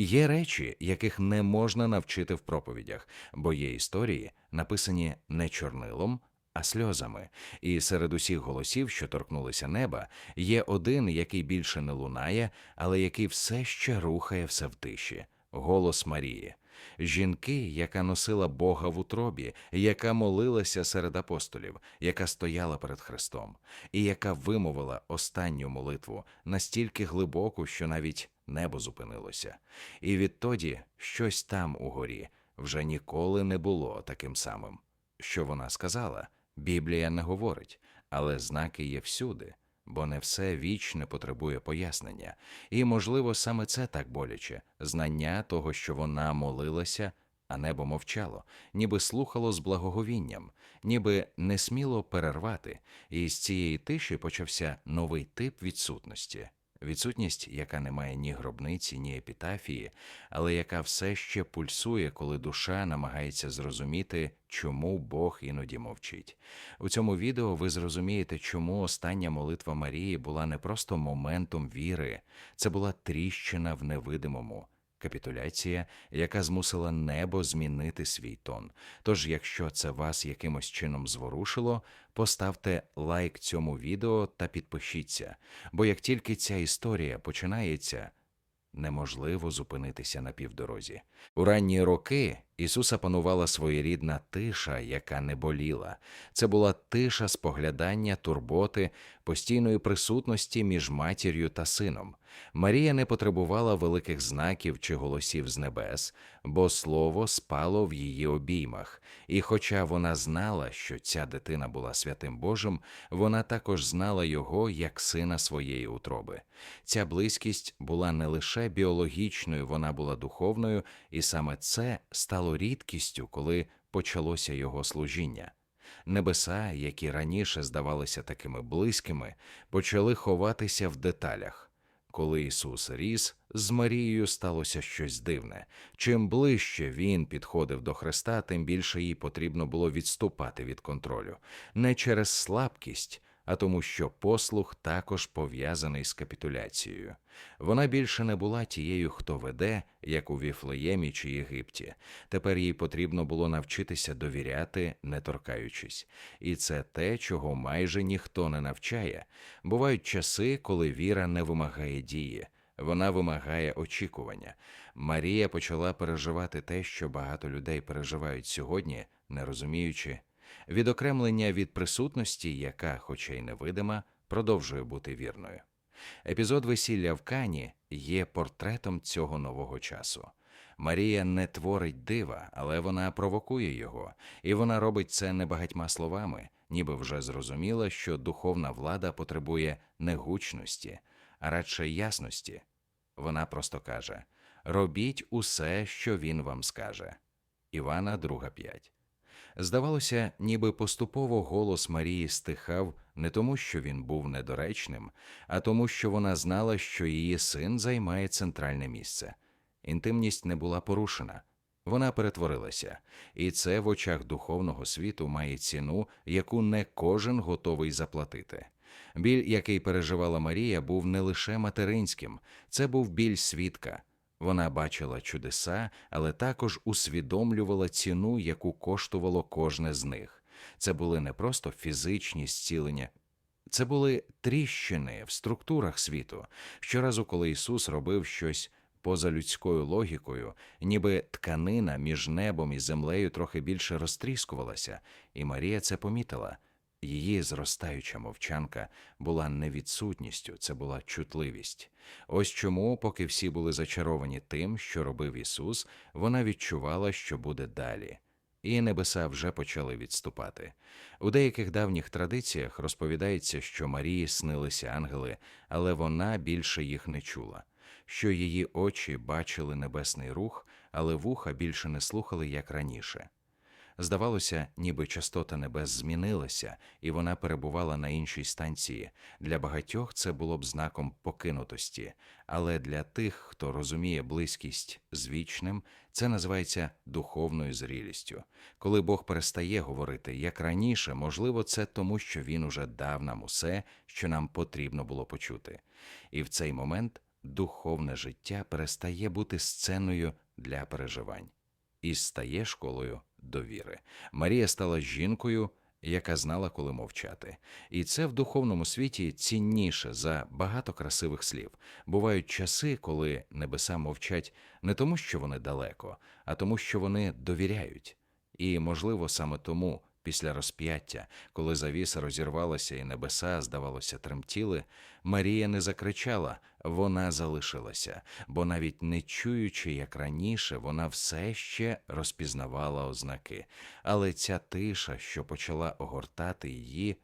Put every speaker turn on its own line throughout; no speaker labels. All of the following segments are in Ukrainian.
Є речі, яких не можна навчити в проповідях, бо є історії, написані не чорнилом, а сльозами. І серед усіх голосів, що торкнулися неба, є один, який більше не лунає, але який все ще рухає все в тиші голос Марії. Жінки, яка носила Бога в утробі, яка молилася серед апостолів, яка стояла перед Христом, і яка вимовила останню молитву настільки глибоку, що навіть небо зупинилося. І відтоді щось там угорі вже ніколи не було таким самим. Що вона сказала, Біблія не говорить, але знаки є всюди, бо не все вічне потребує пояснення, і, можливо, саме це так боляче знання того, що вона молилася, а небо мовчало, ніби слухало з благоговінням, ніби не сміло перервати, і з цієї тиші почався новий тип відсутності. Відсутність, яка не має ні гробниці, ні епітафії, але яка все ще пульсує, коли душа намагається зрозуміти, чому Бог іноді мовчить. У цьому відео ви зрозумієте, чому остання молитва Марії була не просто моментом віри, це була тріщина в невидимому. Капітуляція, яка змусила небо змінити свій тон. Тож, якщо це вас якимось чином зворушило, поставте лайк цьому відео та підпишіться, бо як тільки ця історія починається, неможливо зупинитися на півдорозі. У ранні роки Ісуса панувала своєрідна тиша, яка не боліла. Це була тиша споглядання, турботи, постійної присутності між матір'ю та сином. Марія не потребувала великих знаків чи голосів з небес, бо слово спало в її обіймах, і хоча вона знала, що ця дитина була святим Божим, вона також знала його як сина своєї утроби. Ця близькість була не лише біологічною, вона була духовною, і саме це стало рідкістю, коли почалося його служіння. Небеса, які раніше здавалися такими близькими, почали ховатися в деталях. Коли Ісус ріс, з Марією сталося щось дивне. Чим ближче він підходив до Христа, тим більше їй потрібно було відступати від контролю, не через слабкість, а тому, що послух також пов'язаний з капітуляцією. Вона більше не була тією, хто веде, як у Віфлеємі чи Єгипті. Тепер їй потрібно було навчитися довіряти, не торкаючись, і це те, чого майже ніхто не навчає. Бувають часи, коли віра не вимагає дії. Вона вимагає очікування. Марія почала переживати те, що багато людей переживають сьогодні, не розуміючи, відокремлення від присутності, яка, хоча й невидима, продовжує бути вірною. Епізод весілля в Кані є портретом цього нового часу. Марія не творить дива, але вона провокує його, і вона робить це не багатьма словами, ніби вже зрозуміла, що духовна влада потребує не гучності, а радше ясності. Вона просто каже: робіть усе, що він вам скаже. Івана 2.5 Здавалося, ніби поступово голос Марії стихав не тому, що він був недоречним, а тому, що вона знала, що її син займає центральне місце. Інтимність не була порушена, вона перетворилася, і це в очах духовного світу має ціну, яку не кожен готовий заплатити. Біль, який переживала Марія, був не лише материнським, це був біль свідка. Вона бачила чудеса, але також усвідомлювала ціну, яку коштувало кожне з них. Це були не просто фізичні зцілення, це були тріщини в структурах світу. Щоразу, коли Ісус робив щось поза людською логікою, ніби тканина між небом і землею трохи більше розтріскувалася, і Марія це помітила. Її зростаюча мовчанка була не відсутністю, це була чутливість. Ось чому, поки всі були зачаровані тим, що робив Ісус, вона відчувала, що буде далі, і небеса вже почали відступати. У деяких давніх традиціях розповідається, що Марії снилися ангели, але вона більше їх не чула, що її очі бачили небесний рух, але вуха більше не слухали як раніше. Здавалося, ніби частота небес змінилася, і вона перебувала на іншій станції. Для багатьох це було б знаком покинутості, але для тих, хто розуміє близькість з вічним, це називається духовною зрілістю. Коли Бог перестає говорити як раніше, можливо, це тому, що Він уже дав нам усе, що нам потрібно було почути. І в цей момент духовне життя перестає бути сценою для переживань і стає школою довіри. Марія стала жінкою, яка знала, коли мовчати. І це в духовному світі цінніше за багато красивих слів. Бувають часи, коли небеса мовчать не тому, що вони далеко, а тому, що вони довіряють. І, можливо, саме тому, після розп'яття, коли завіса розірвалася і небеса, здавалося, тремтіли, Марія не закричала, вона залишилася, бо навіть не чуючи, як раніше, вона все ще розпізнавала ознаки. Але ця тиша, що почала огортати її,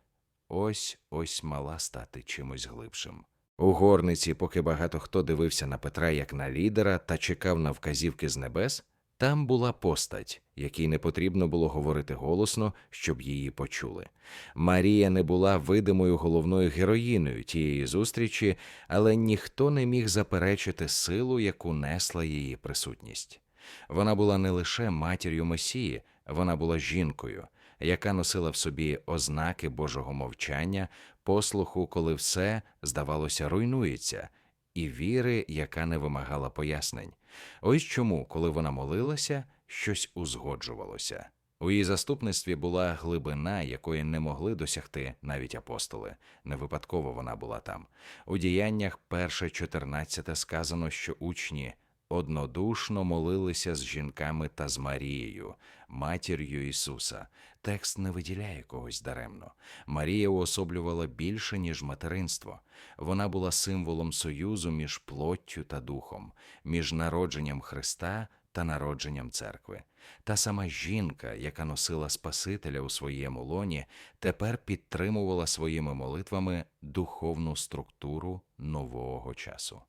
ось ось мала стати чимось глибшим. У горниці, поки багато хто дивився на Петра як на лідера та чекав на вказівки з небес, там була постать, якій не потрібно було говорити голосно, щоб її почули. Марія не була видимою головною героїною тієї зустрічі, але ніхто не міг заперечити силу, яку несла її присутність. Вона була не лише матір'ю Месії, вона була жінкою, яка носила в собі ознаки Божого мовчання, послуху, коли все, здавалося, руйнується, і віри, яка не вимагала пояснень. Ось чому, коли вона молилася, щось узгоджувалося. У її заступництві була глибина, якої не могли досягти навіть апостоли. Не випадково вона була там. У діяннях перше 14 сказано, що учні однодушно молилися з жінками та з Марією, матір'ю Ісуса. Текст не виділяє когось даремно. Марія уособлювала більше, ніж материнство. Вона була символом союзу між плоттю та духом, між народженням Христа та народженням церкви. Та сама жінка, яка носила Спасителя у своєму лоні, тепер підтримувала своїми молитвами духовну структуру нового часу.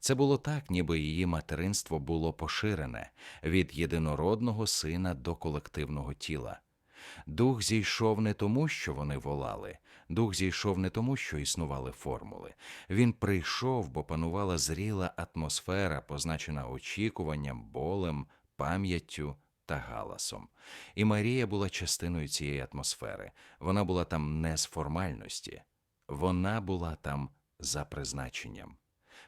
Це було так, ніби її материнство було поширене від єдинородного сина до колективного тіла. Дух зійшов не тому, що вони волали, дух зійшов не тому, що існували формули. Він прийшов, бо панувала зріла атмосфера, позначена очікуванням, болем, пам'яттю та галасом. І Марія була частиною цієї атмосфери. Вона була там не з формальності, вона була там за призначенням.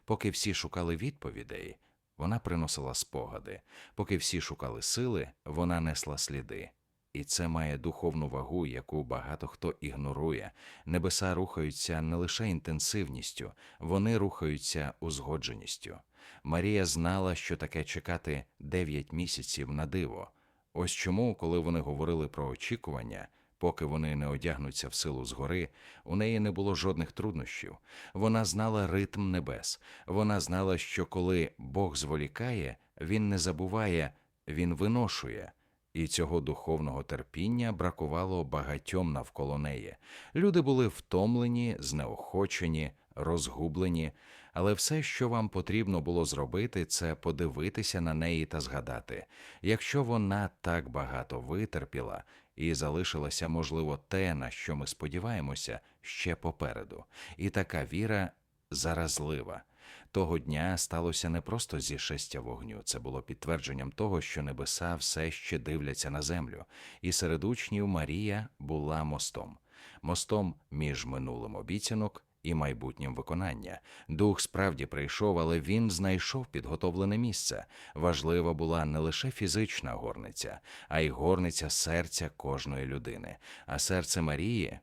Поки всі шукали відповідей, вона приносила спогади, поки всі шукали сили, вона несла сліди. І це має духовну вагу, яку багато хто ігнорує. Небеса рухаються не лише інтенсивністю, вони рухаються узгодженістю. Марія знала, що таке чекати дев'ять місяців на диво. Ось чому, коли вони говорили про очікування, поки вони не одягнуться в силу згори, у неї не було жодних труднощів. Вона знала ритм небес. Вона знала, що коли Бог зволікає, він не забуває, він виношує. І цього духовного терпіння бракувало багатьом навколо неї. Люди були втомлені, знеохочені, розгублені, але все, що вам потрібно було зробити, це подивитися на неї та згадати, якщо вона так багато витерпіла і залишилося, можливо, те, на що ми сподіваємося, ще попереду, і така віра заразлива. Того дня сталося не просто зішестя вогню, це було підтвердженням того, що небеса все ще дивляться на землю, і серед учнів Марія була мостом, мостом між минулим обіцянок і майбутнім виконання. Дух справді прийшов, але він знайшов підготовлене місце. Важлива була не лише фізична горниця, а й горниця серця кожної людини. А серце Марії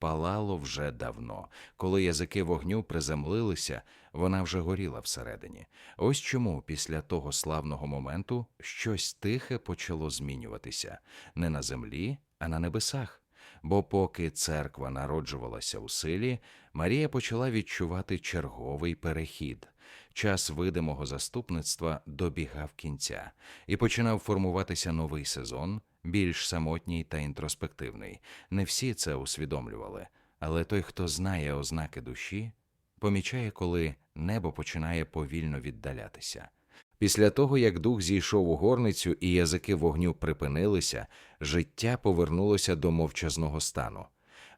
палало вже давно. Коли язики вогню приземлилися, вона вже горіла всередині. Ось чому після того славного моменту щось тихе почало змінюватися не на землі, а на небесах. Бо поки церква народжувалася у силі, Марія почала відчувати черговий перехід. Час видимого заступництва добігав кінця, і починав формуватися новий сезон, більш самотній та інтроспективний. Не всі це усвідомлювали, але той, хто знає ознаки душі, помічає, коли небо починає повільно віддалятися. Після того, як дух зійшов у горницю і язики вогню припинилися, життя повернулося до мовчазного стану.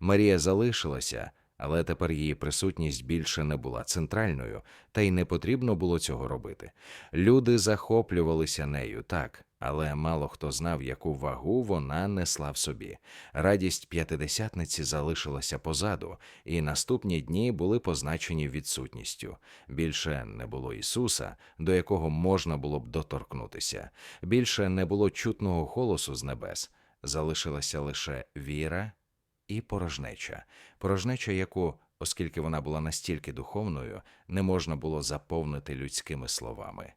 Марія залишилася, але тепер її присутність більше не була центральною, та й не потрібно було цього робити. Люди захоплювалися нею так, Але мало хто знав, яку вагу вона несла в собі. Радість п'ятидесятниці залишилася позаду, і наступні дні були позначені відсутністю. Більше не було Ісуса, до якого можна було б доторкнутися. Більше не було чутного голосу з небес. Залишилася лише віра і порожнеча, порожнеча, яку, оскільки вона була настільки духовною, не можна було заповнити людськими словами.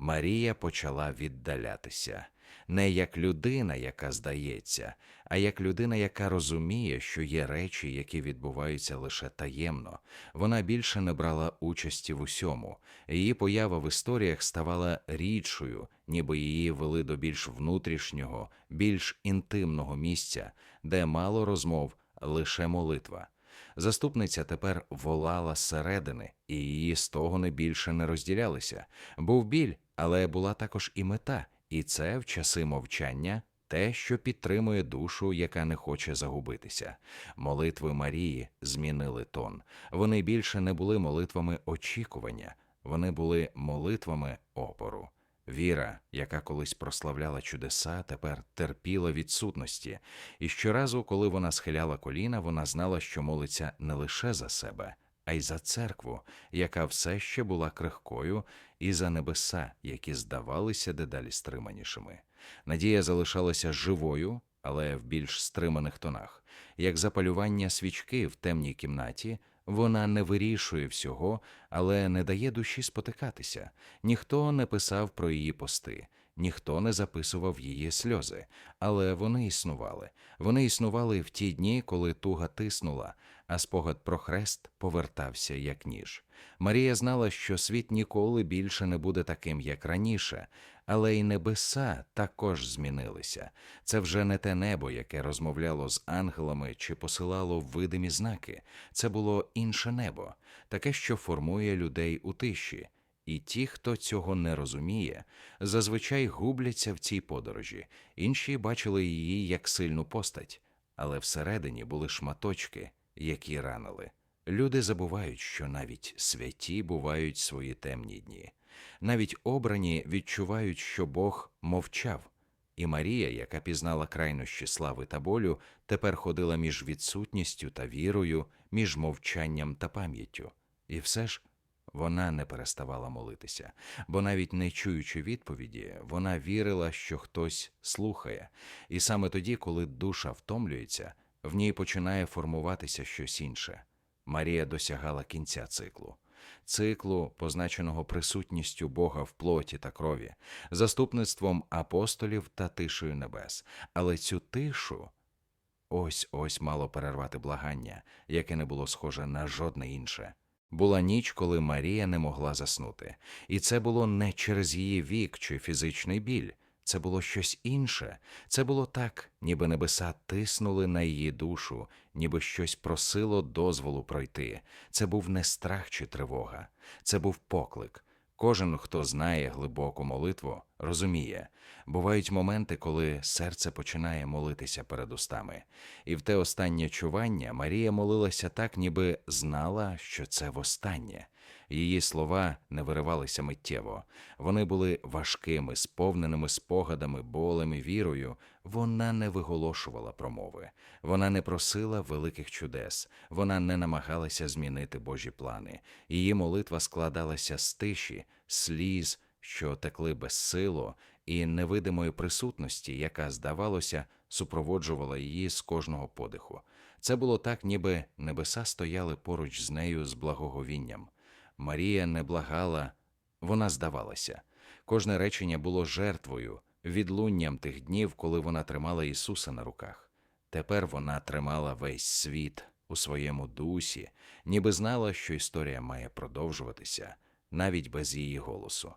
Марія почала віддалятися не як людина, яка здається, а як людина, яка розуміє, що є речі, які відбуваються лише таємно. Вона більше не брала участі в усьому. Її поява в історіях ставала рідшою, ніби її вели до більш внутрішнього, більш інтимного місця, де мало розмов, лише молитва. Заступниця тепер волала зсередини, і її стогони більше не розділялися. Був біль, але була також і мета, і це в часи мовчання те, що підтримує душу, яка не хоче загубитися. Молитви Марії змінили тон. Вони більше не були молитвами очікування, вони були молитвами опору. Віра, яка колись прославляла чудеса, тепер терпіла відсутності, і щоразу, коли вона схиляла коліна, вона знала, що молиться не лише за себе, а й за церкву, яка все ще була крихкою, і за небеса, які здавалися дедалі стриманішими. Надія залишалася живою, але в більш стриманих тонах, як запалювання свічки в темній кімнаті. Вона не вирішує всього, але не дає душі спотикатися. Ніхто не писав про її пости, ніхто не записував її сльози, але вони існували. Вони існували в ті дні, коли туга тиснула, а спогад про хрест повертався як ніж. Марія знала, що світ ніколи більше не буде таким, як раніше, але й небеса також змінилися. Це вже не те небо, яке розмовляло з ангелами чи посилало видимі знаки. Це було інше небо, таке, що формує людей у тиші. І ті, хто цього не розуміє, зазвичай губляться в цій подорожі, інші бачили її як сильну постать, але всередині були шматочки, які ранили. Люди забувають, що навіть святі бувають свої темні дні, навіть обрані відчувають, що Бог мовчав, і Марія, яка пізнала крайнощі слави та болю, тепер ходила між відсутністю та вірою, між мовчанням та пам'яттю. І все ж вона не переставала молитися, бо навіть не чуючи відповіді, вона вірила, що хтось слухає, і саме тоді, коли душа втомлюється, в ній починає формуватися щось інше. Марія досягала кінця циклу, циклу, позначеного присутністю Бога в плоті та крові, заступництвом апостолів та тишею небес. Але цю тишу ось ось мало перервати благання, яке не було схоже на жодне інше. Була ніч, коли Марія не могла заснути, і це було не через її вік чи фізичний біль. Це було щось інше, це було так, ніби небеса тиснули на її душу, ніби щось просило дозволу пройти. Це був не страх чи тривога, це був поклик. Кожен, хто знає глибоку молитву, розуміє, бувають моменти, коли серце починає молитися перед устами, і в те останнє чування Марія молилася так, ніби знала, що це востаннє. Її слова не виривалися миттєво, вони були важкими, сповненими спогадами, болем і вірою. Вона не виголошувала промови, вона не просила великих чудес, вона не намагалася змінити Божі плани. Її молитва складалася з тиші, сліз, що текли безсило, і невидимої присутності, яка, здавалося, супроводжувала її з кожного подиху. Це було так, ніби небеса стояли поруч з нею з благоговінням. Марія не благала, вона здавалася. Кожне речення було жертвою, відлунням тих днів, коли вона тримала Ісуса на руках. Тепер вона тримала весь світ у своєму дусі, ніби знала, що історія має продовжуватися навіть без її голосу.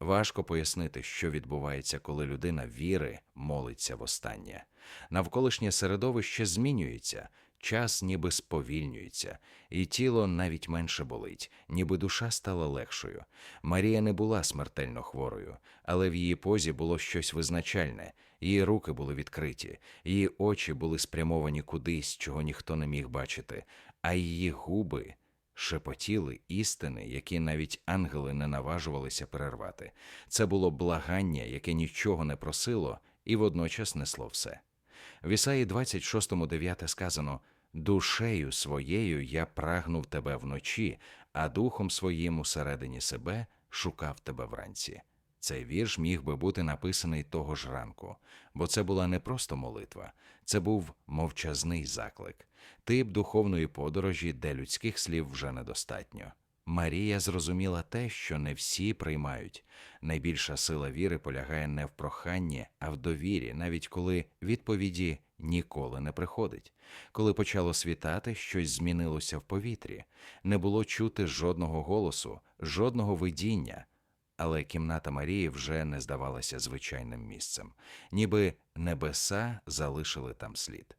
Важко пояснити, що відбувається, коли людина віри молиться востаннє. Навколишнє середовище змінюється, час ніби сповільнюється, і тіло навіть менше болить, ніби душа стала легшою. Марія не була смертельно хворою, але в її позі було щось визначальне, її руки були відкриті, її очі були спрямовані кудись, чого ніхто не міг бачити, а її губи шепотіли істини, які навіть ангели не наважувалися перервати. Це було благання, яке нічого не просило і водночас несло все. В Ісаї 26.9 сказано Душею своєю я прагнув тебе вночі, а духом своїм усередині себе шукав тебе вранці. Цей вірш міг би бути написаний того ж ранку, бо це була не просто молитва, це був мовчазний заклик, тип духовної подорожі, де людських слів вже недостатньо. Марія зрозуміла те, що не всі приймають. Найбільша сила віри полягає не в проханні, а в довірі, навіть коли відповіді ніколи не приходить. Коли почало світати, щось змінилося в повітрі, не було чути жодного голосу, жодного видіння. Але кімната Марії вже не здавалася звичайним місцем, ніби небеса залишили там слід.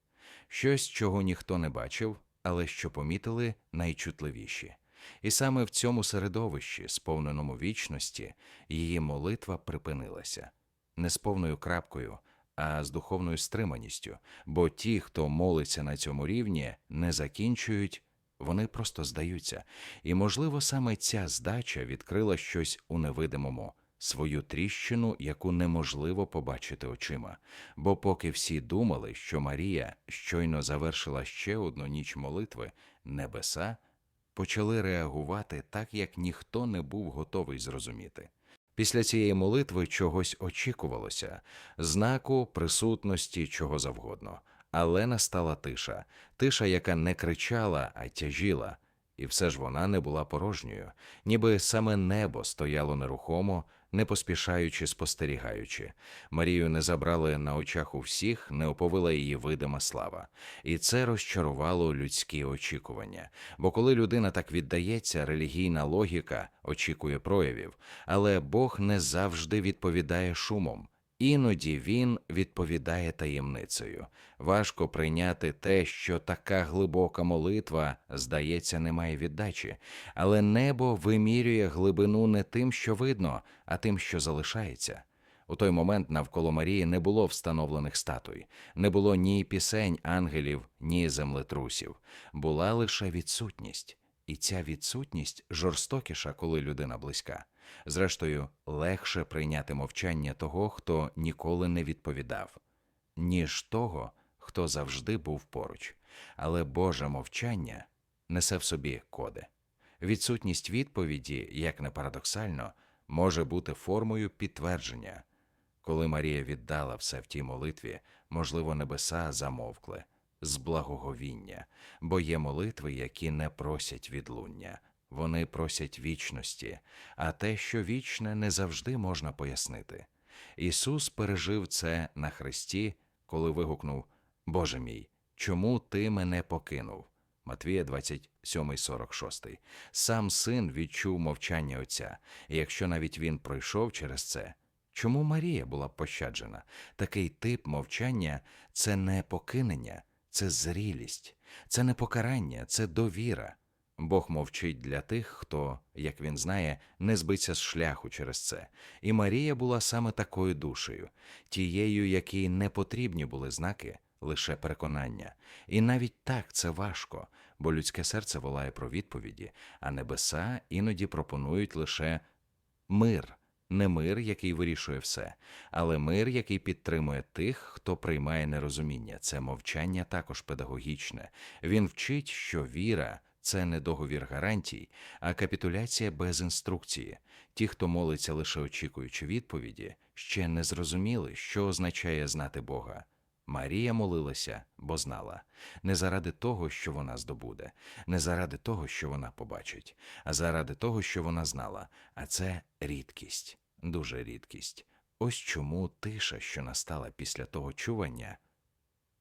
Щось, чого ніхто не бачив, але що помітили найчутливіші. І саме в цьому середовищі, сповненому вічності, її молитва припинилася не з повною крапкою, а з духовною стриманістю, бо ті, хто молиться на цьому рівні, не закінчують, вони просто здаються. І, можливо, саме ця здача відкрила щось у невидимому, свою тріщину, яку неможливо побачити очима. Бо поки всі думали, що Марія щойно завершила ще одну ніч молитви, небеса почали реагувати так, як ніхто не був готовий зрозуміти. Після цієї молитви чогось очікувалося, знаку присутності чого завгодно, але настала тиша, тиша, яка не кричала, а тяжіла, і все ж вона не була порожньою, ніби саме небо стояло нерухомо, не поспішаючи спостерігаючи. Марію не забрали на очах у всіх, не оповила її видима слава, і це розчарувало людські очікування. Бо коли людина так віддається, релігійна логіка очікує проявів, але Бог не завжди відповідає шумом. Іноді він відповідає таємницею. Важко прийняти те, що така глибока молитва, здається, не має віддачі, але небо вимірює глибину не тим, що видно, а тим, що залишається. У той момент навколо Марії не було встановлених статуй, не було ні пісень ангелів, ні землетрусів, була лише відсутність, і ця відсутність жорстокіша, коли людина близька. Зрештою, легше прийняти мовчання того, хто ніколи не відповідав, ніж того, хто завжди був поруч. Але Боже мовчання несе в собі коди. Відсутність відповіді, як не парадоксально, може бути формою підтвердження. Коли Марія віддала все в тій молитві, можливо, небеса замовкли з благоговіння, бо є молитви, які не просять відлуння, вони просять вічності, а те, що вічне, не завжди можна пояснити. Ісус пережив це на Христі, коли вигукнув Боже мій, чому ти мене покинув? Матвія 27,46. Сам син відчув мовчання Отця, і якщо навіть він пройшов через це, чому Марія була пощаджена? Такий тип мовчання це не покинення, це зрілість, це не покарання, це довіра. Бог мовчить для тих, хто, як він знає, не збиться з шляху через це. І Марія була саме такою душею, тією, якій не потрібні були знаки, лише переконання. І навіть так це важко, бо людське серце волає про відповіді, а небеса іноді пропонують лише мир, не мир, який вирішує все, але мир, який підтримує тих, хто приймає нерозуміння. Це мовчання також педагогічне. Він вчить, що віра. Це не договір гарантій, а капітуляція без інструкції. Ті, хто молиться лише очікуючи відповіді, ще не зрозуміли, що означає знати Бога. Марія молилася, бо знала не заради того, що вона здобуде, не заради того, що вона побачить, а заради того, що вона знала. А це рідкість, дуже рідкість. Ось чому тиша, що настала після того чування,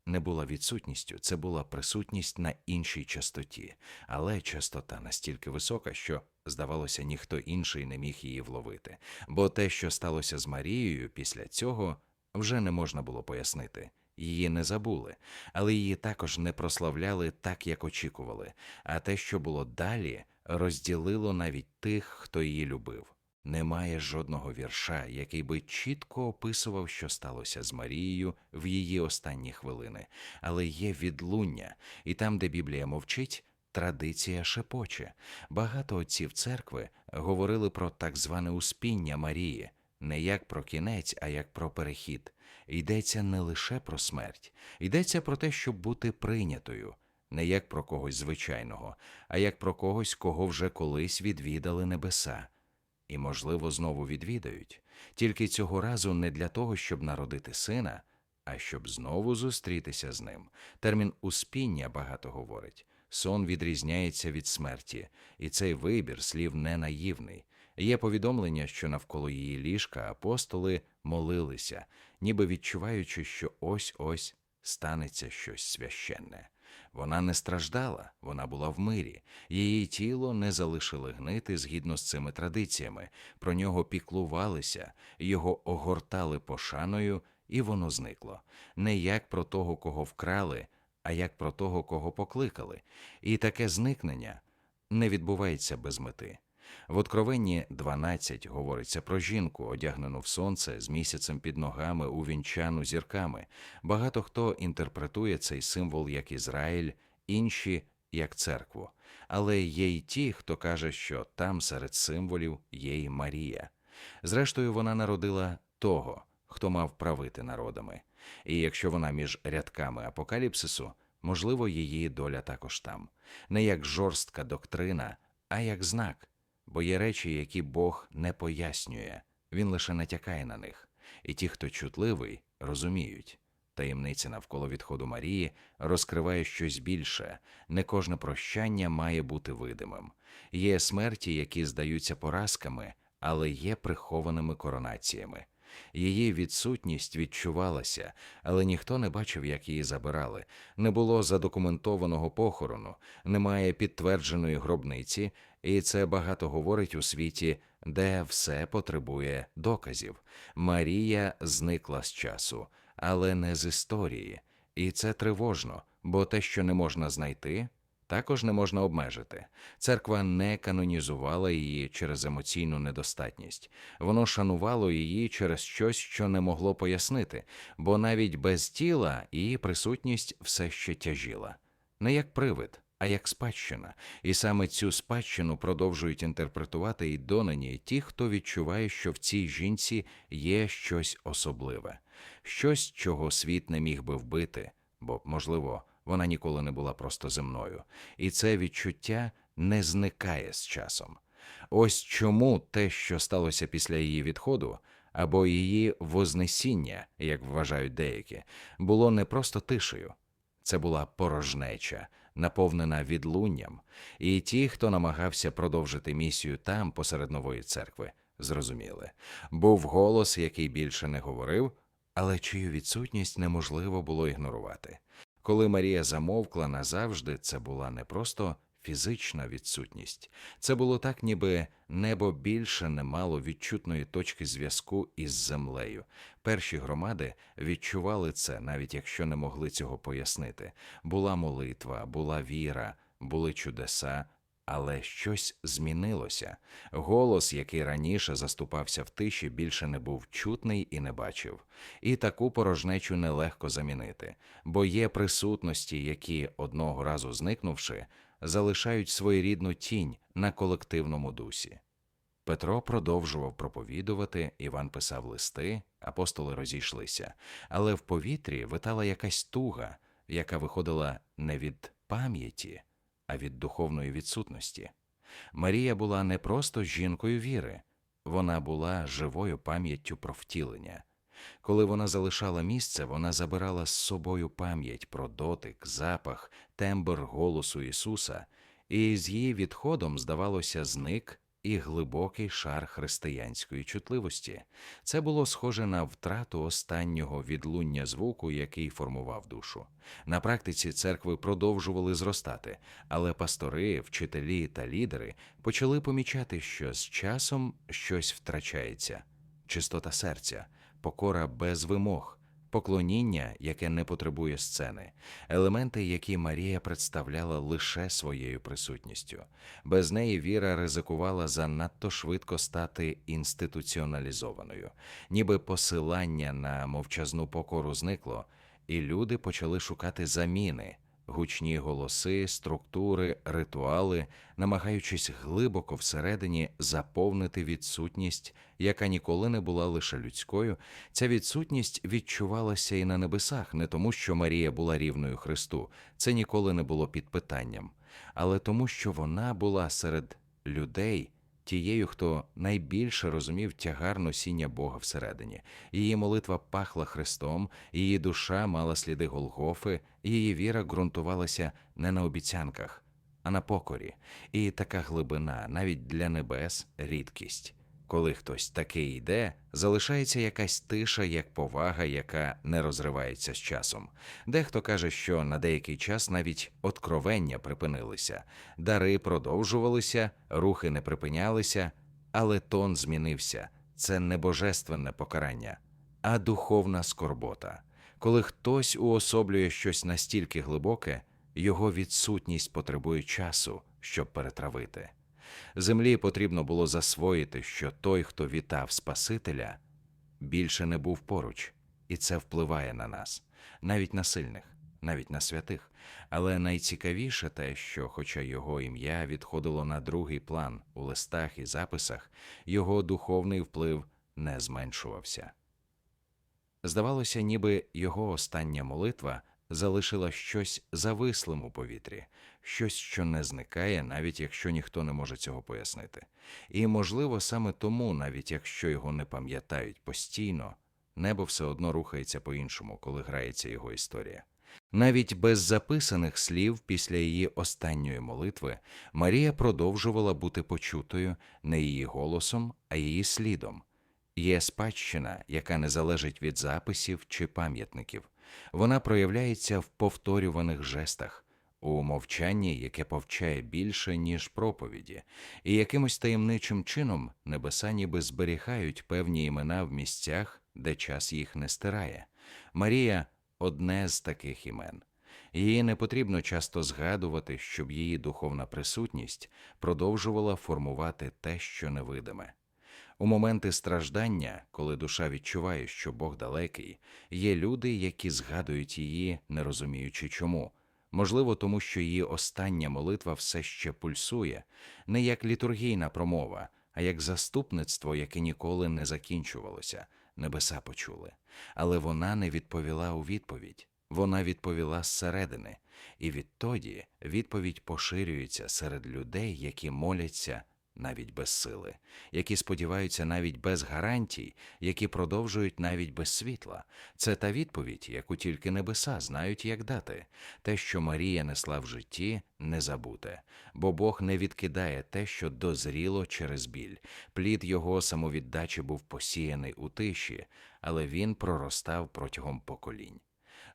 не була відсутністю, це була присутність на іншій частоті, але частота настільки висока, що, здавалося, ніхто інший не міг її вловити, бо те, що сталося з Марією після цього, вже не можна було пояснити. Її не забули, але її також не прославляли так, як очікували, а те, що було далі, розділило навіть тих, хто її любив. Немає жодного вірша, який би чітко описував, що сталося з Марією в її останні хвилини, але є відлуння, і там, де Біблія мовчить, традиція шепоче. Багато отців церкви говорили про так зване успіння Марії, не як про кінець, а як про перехід. Йдеться не лише про смерть, йдеться про те, щоб бути прийнятою, не як про когось звичайного, а як про когось, кого вже колись відвідали небеса. І, можливо, знову відвідають, тільки цього разу не для того, щоб народити сина, а щоб знову зустрітися з ним. Термін успіння багато говорить. Сон відрізняється від смерті, і цей вибір слів не наївний. Є повідомлення, що навколо її ліжка апостоли молилися, ніби відчуваючи, що ось ось станеться щось священне. Вона не страждала, вона була в мирі, її тіло не залишили гнити згідно з цими традиціями, про нього піклувалися, його огортали пошаною, і воно зникло. Не як про того, кого вкрали, а як про того, кого покликали. І таке зникнення не відбувається без мети. В Откровенні 12 говориться про жінку, одягнену в сонце з місяцем під ногами, увінчану зірками. Багато хто інтерпретує цей символ як Ізраїль, інші як церкву. Але є й ті, хто каже, що там серед символів є й Марія. Зрештою, вона народила того, хто мав правити народами. І якщо вона між рядками апокаліпсису, можливо, її доля також там, не як жорстка доктрина, а як знак бо є речі, які Бог не пояснює, він лише натякає на них, і ті, хто чутливий, розуміють. Таємниця навколо відходу Марії розкриває щось більше, не кожне прощання має бути видимим. Є смерті, які здаються поразками, але є прихованими коронаціями. Її відсутність відчувалася, але ніхто не бачив, як її забирали. Не було задокументованого похорону, немає підтвердженої гробниці, і це багато говорить у світі, де все потребує доказів. Марія зникла з часу, але не з історії, і це тривожно, бо те, що не можна знайти, також не можна обмежити. Церква не канонізувала її через емоційну недостатність, воно шанувало її через щось, що не могло пояснити, бо навіть без тіла її присутність все ще тяжіла, не як привид а як спадщина, і саме цю спадщину продовжують інтерпретувати і донині ті, хто відчуває, що в цій жінці є щось особливе, щось, чого світ не міг би вбити, бо, можливо, вона ніколи не була просто земною, і це відчуття не зникає з часом. Ось чому те, що сталося після її відходу, або її вознесіння, як вважають деякі, було не просто тишею, це була порожнеча наповнена відлунням, і ті, хто намагався продовжити місію там, посеред нової церкви, зрозуміли був голос, який більше не говорив, але чию відсутність неможливо було ігнорувати. Коли Марія замовкла назавжди, це була не просто фізична відсутність. Це було так, ніби небо більше не мало відчутної точки зв'язку із землею. Перші громади відчували це, навіть якщо не могли цього пояснити. Була молитва, була віра, були чудеса. Але щось змінилося. Голос, який раніше заступався в тиші, більше не був чутний і не бачив. І таку порожнечу нелегко замінити, бо є присутності, які, одного разу зникнувши, залишають своєрідну тінь на колективному дусі. Петро продовжував проповідувати, Іван писав листи, апостоли розійшлися, але в повітрі витала якась туга, яка виходила не від пам'яті, а від духовної відсутності. Марія була не просто жінкою віри, вона була живою пам'яттю про втілення. Коли вона залишала місце, вона забирала з собою пам'ять про дотик, запах, тембр голосу Ісуса, і з її відходом, здавалося, зник і глибокий шар християнської чутливості. Це було схоже на втрату останнього відлуння звуку, який формував душу. На практиці церкви продовжували зростати, але пастори, вчителі та лідери почали помічати, що з часом щось втрачається, чистота серця покора без вимог, поклоніння, яке не потребує сцени, елементи, які Марія представляла лише своєю присутністю. Без неї віра ризикувала занадто швидко стати інституціоналізованою, ніби посилання на мовчазну покору зникло, і люди почали шукати заміни. Гучні голоси, структури, ритуали, намагаючись глибоко всередині заповнити відсутність, яка ніколи не була лише людською, ця відсутність відчувалася і на небесах, не тому, що Марія була рівною Христу, це ніколи не було під питанням, але тому, що вона була серед людей. Тією, хто найбільше розумів тягар носіння Бога всередині, її молитва пахла Христом, її душа мала сліди Голгофи, її віра ґрунтувалася не на обіцянках, а на покорі. І така глибина, навіть для небес, рідкість. Коли хтось такий йде, залишається якась тиша, як повага, яка не розривається з часом. Дехто каже, що на деякий час навіть откровення припинилися, дари продовжувалися, рухи не припинялися, але тон змінився. Це не божественне покарання, а духовна скорбота. Коли хтось уособлює щось настільки глибоке, його відсутність потребує часу, щоб перетравити. Землі потрібно було засвоїти, що той, хто вітав Спасителя, більше не був поруч, і це впливає на нас, навіть на сильних, навіть на святих. Але найцікавіше те, що, хоча його ім'я відходило на другий план у листах і записах, його духовний вплив не зменшувався. Здавалося, ніби його остання молитва залишила щось завислим у повітрі, щось, що не зникає, навіть якщо ніхто не може цього пояснити. І, можливо, саме тому, навіть якщо його не пам'ятають постійно, небо все одно рухається по-іншому, коли грається його історія. Навіть без записаних слів після її останньої молитви Марія продовжувала бути почутою не її голосом, а її слідом. Є спадщина, яка не залежить від записів чи пам'ятників. Вона проявляється в повторюваних жестах, у мовчанні, яке повчає більше, ніж проповіді, і якимось таємничим чином небеса ніби зберігають певні імена в місцях, де час їх не стирає. Марія одне з таких імен. Її не потрібно часто згадувати, щоб її духовна присутність продовжувала формувати те, що невидиме. У моменти страждання, коли душа відчуває, що Бог далекий, є люди, які згадують її, не розуміючи чому. Можливо, тому що її остання молитва все ще пульсує, не як літургійна промова, а як заступництво, яке ніколи не закінчувалося, небеса почули. Але вона не відповіла у відповідь. Вона відповіла зсередини, і відтоді відповідь поширюється серед людей, які моляться навіть без сили, які сподіваються навіть без гарантій, які продовжують навіть без світла. Це та відповідь, яку тільки небеса знають, як дати. Те, що Марія несла в житті, не забуте, бо Бог не відкидає те, що дозріло через біль. Плід його самовіддачі був посіяний у тиші, але він проростав протягом поколінь.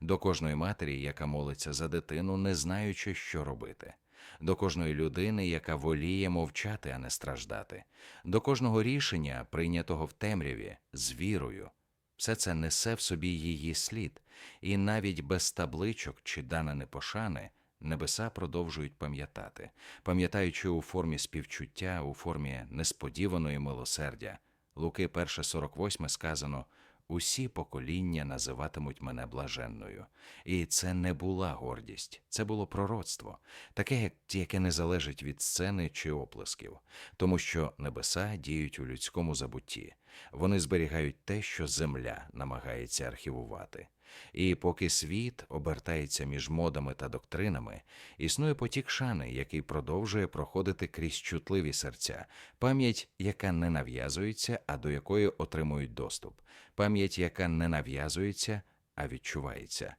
До кожної матері, яка молиться за дитину, не знаючи, що робити до кожної людини, яка воліє мовчати, а не страждати, до кожного рішення, прийнятого в темряві, з вірою. Все це несе в собі її слід, і навіть без табличок чи данини пошани небеса продовжують пам'ятати, пам'ятаючи у формі співчуття, у формі несподіваної милосердя. Луки 1.48 сказано усі покоління називатимуть мене блаженною. І це не була гордість, це було пророцтво, таке, яке не залежить від сцени чи оплесків, тому що небеса діють у людському забутті, вони зберігають те, що земля намагається архівувати. І поки світ обертається між модами та доктринами, існує потік шани, який продовжує проходити крізь чутливі серця, пам'ять, яка не нав'язується, а до якої отримують доступ, пам'ять, яка не нав'язується, а відчувається.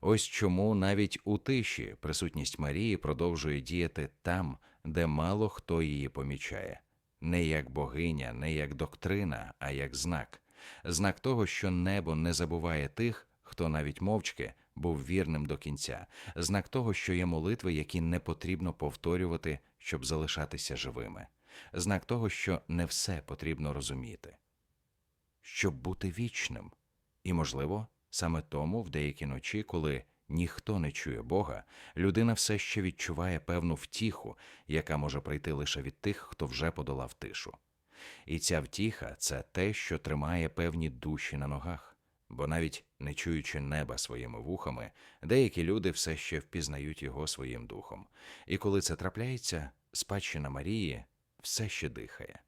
Ось чому навіть у тиші присутність Марії продовжує діяти там, де мало хто її помічає, не як богиня, не як доктрина, а як знак, знак того, що небо не забуває тих хто навіть мовчки був вірним до кінця, знак того, що є молитви, які не потрібно повторювати, щоб залишатися живими, знак того, що не все потрібно розуміти, щоб бути вічним. І, можливо, саме тому в деякі ночі, коли ніхто не чує Бога, людина все ще відчуває певну втіху, яка може прийти лише від тих, хто вже подолав тишу. І ця втіха це те, що тримає певні душі на ногах Бо навіть не чуючи неба своїми вухами, деякі люди все ще впізнають його своїм духом. І коли це трапляється, спадщина Марії все ще дихає.